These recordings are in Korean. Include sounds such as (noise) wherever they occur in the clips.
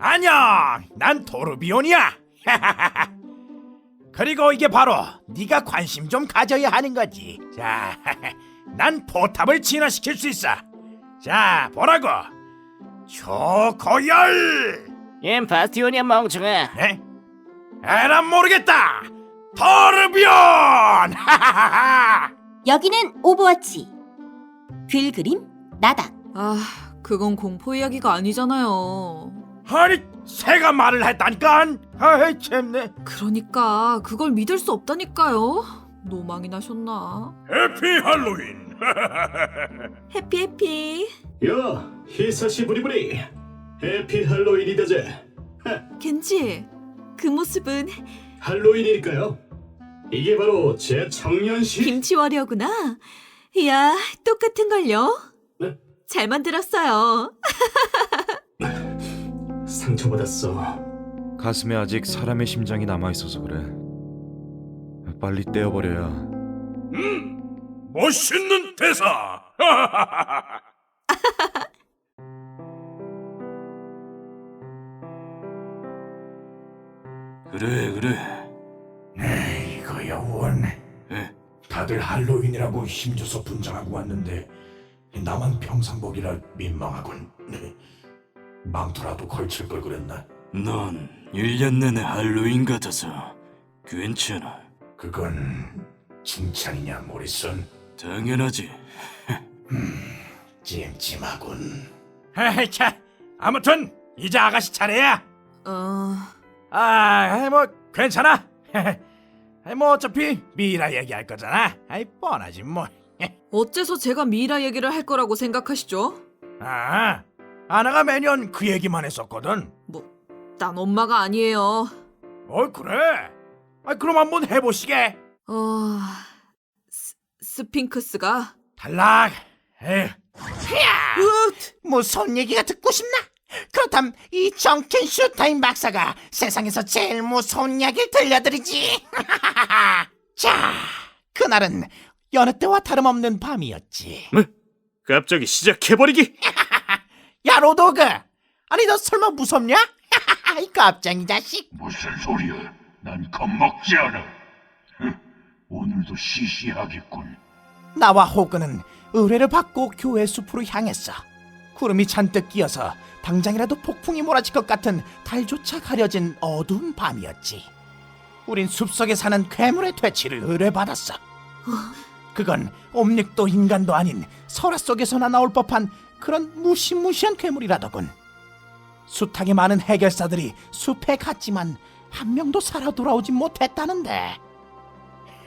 안녕, 난 도르비온이야. (laughs) 그리고 이게 바로 네가 관심 좀 가져야 하는 거지. 자, (laughs) 난 포탑을 진화시킬 수 있어. 자, 보라고. 초고열. 얜 바스티온이야 멍청아 에? 에란 모르겠다. 도르비온. (laughs) 여기는 오버워치. 글 그림 나닥. 아, 그건 공포 이야기가 아니잖아요. 아니, 새가 말을 했다니까. 아이 참네. 그러니까 그걸 믿을 수 없다니까요. 노망이 나셨나? 해피 할로윈. (laughs) 해피 해피. 야, 히사시 부리부리. 해피 할로윈이다 제. 겐지, 그 모습은 할로윈이니까요. 이게 바로 제 청년 시. 김치월이구나. 이야, 똑같은 걸요. 네? 잘 만들었어요. (laughs) 상처받았어. 가슴에 아직 사람의 심장이 남아 있어서 그래. 빨리 떼어버려야. 멋있는 대사. (laughs) 그래, 그래. 이거야 원. 에? 다들 할로윈이라고 힘줘서 분장하고 왔는데 나만 평상복이라 민망하군. (laughs) 망토라도 걸칠 걸 그랬나? 넌 1년 내내 할로윈 같아서 괜찮아. 그건 칭찬이냐 모리슨? 당연하지. 찜찜하군. 자, 아무튼 이제 아가씨 차례야. 어, 아, 뭐 괜찮아. 뭐 어차피 미라 얘기할 거잖아. 아이 뻔하지 뭐. 어째서 제가 미라 얘기를 할 거라고 생각하시죠? 아, 아나가 매년 그 얘기만 했었거든. 뭐, 난 엄마가 아니에요. 어 그래? 아 그럼 한번 해보시게. 어, 스, 스핑크스가 탈락. 에휴. 무서운 얘기가 듣고 싶나? 그렇담 이 정켄 슈타인 박사가 세상에서 제일 무서운 이야기를 들려드리지. (laughs) 자, 그날은 여느 때와 다름없는 밤이었지. 갑자기 시작해버리기. (laughs) 야 로도그, 아니 너 설마 무섭냐? (laughs) 이 깜짝이 자식. 무슨 소리야? 난 겁먹지 않아. 흥, 오늘도 시시하겠군. 나와 호그는 의뢰를 받고 교회 숲으로 향했어. 구름이 잔뜩 끼어서 당장이라도 폭풍이 몰아칠 것 같은 달조차 가려진 어두운 밤이었지. 우린 숲속에 사는 괴물의 퇴치를 의뢰받았어. 그건 옴닉도 인간도 아닌 설화 속에서나 나올 법한 그런 무시무시한 괴물이라더군. 숱하게 많은 해결사들이 숲에 갔지만 한 명도 살아 돌아오지 못했다는데.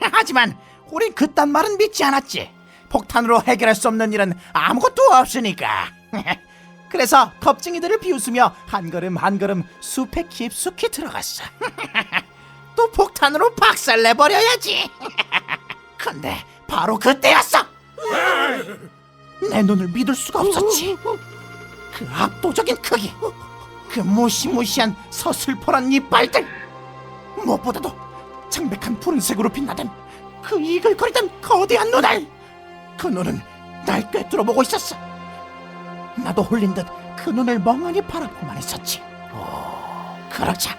(laughs) 하지만 우린 그딴 말은 믿지 않았지. 폭탄으로 해결할 수 없는 일은 아무것도 없으니까. (laughs) 그래서 겁쟁이들을 비웃으며 한 걸음 한 걸음 숲에 깊숙이 들어갔어. (laughs) 또 폭탄으로 박살 내버려야지. 근데 바로 그때였어. 내 눈을 믿을 수가 없었지. 그 압도적인 크기, 그 무시무시한 서슬퍼런 이빨들, 무엇보다도 창백한 푸른색으로 빛나던 그 이글거리던 거대한 눈알. 그 눈은 날 꿰뚫어 보고 있었어. 나도 홀린 듯 그 눈을 멍하니 바라보고만 있었지. 오, 그렇자.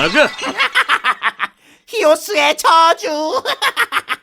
나가. (laughs) 히오스의 저주. (laughs)